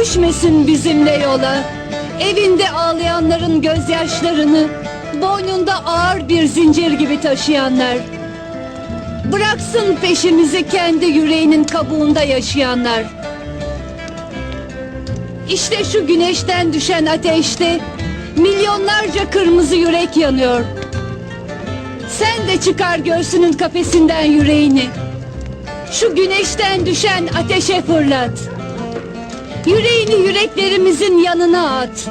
düşmesin bizimle yola. Evinde ağlayanların gözyaşlarını boynunda ağır bir zincir gibi taşıyanlar. Bıraksın peşimizi kendi yüreğinin kabuğunda yaşayanlar. İşte şu güneşten düşen ateşte milyonlarca kırmızı yürek yanıyor. Sen de çıkar göğsünün kafesinden yüreğini. Şu güneşten düşen ateşe fırlat. Yüreğini yüreklerimizin yanına at.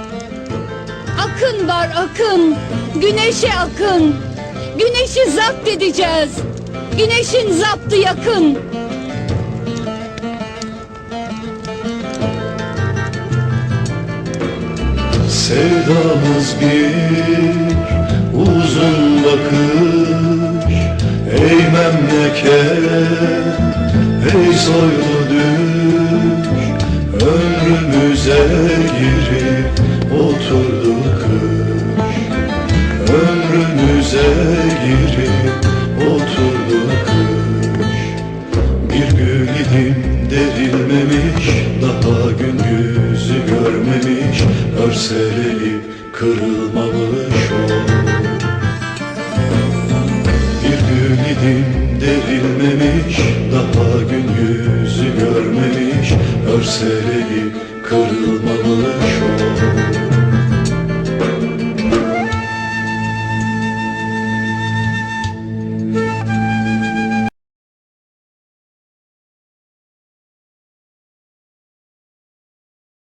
Akın var akın, güneşe akın. Güneşi zapt edeceğiz. Güneşin zaptı yakın. Sevdamız bir uzun bakış Ey memleket, ey soylu düş Ömrümüze girip oturdu kış bir gül idim derilmemiş Daha gün yüzü görmemiş Örseleri kırılmamış o Bir gül idim derilmemiş Daha gün yüzü görmemiş Örseleri kırılmamış o